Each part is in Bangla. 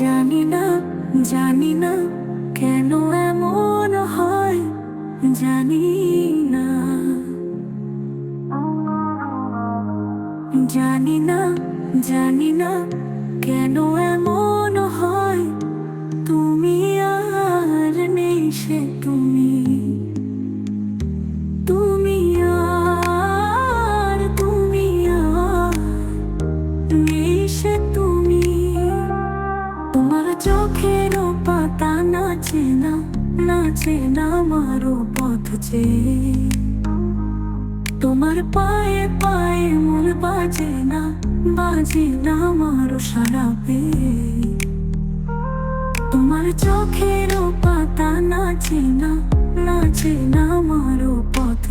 জানি না জানি না কেন এমন হয় জানি না জানি না জানি না কেন এমন হয়, তুমি আর নেই সে তুমি। চোখের পাতা নাচে না নাচে না আমারও পথ তোমার পায়ে পায়ে মন বাজে না বাজে না আমারও সারা তোমার চোখের পাতা নাচে না নাচে না আমারও পথ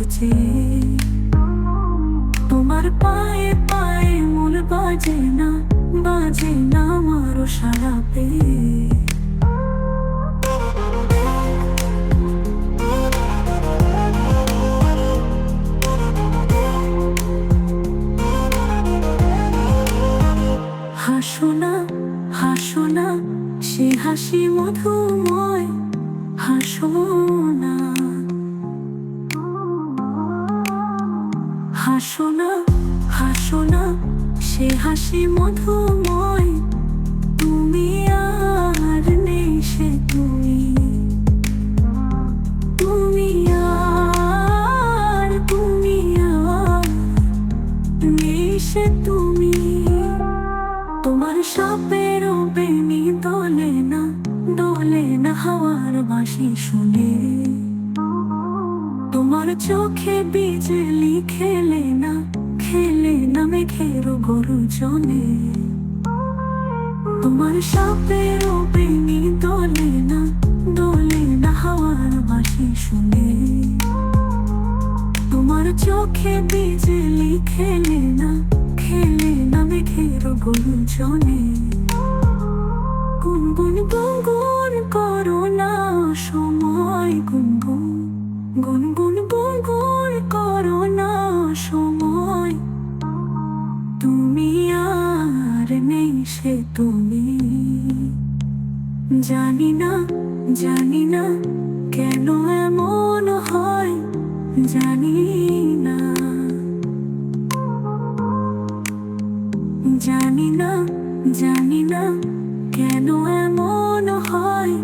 তোমার পায়ে পায়ে মন বাজে না বাজে না আমারও সারা পেয়ে হাসো না হাসো না, সে হাসি মধুময়, হাসো না। হাসো না হাসো না সে হাসি মধুময়, তুমি আর নেই সে তুমি। তুমি আর তুমি আর নেই সে তুমি। তোমার সাপের বেনি দোলে না দোলে না হাওয়ার বাসি শুনে। তোমার চোখে বিজলি খেলে না খেলে নামে মেঘের গরু জনে। তোমার সাপের বেনি দোলে না দোলে না হাওয়ার বাসি শুনে। তোমার চোখে বিজলি খেলে না খেলে না মেঘের গরু জনে। গুনগুন গুনগুন করো না সময়, গুনগুন গুনগুন জানি না জানি না কেন এমন হয় জানি না জানি না জানি না কেন এমন হয়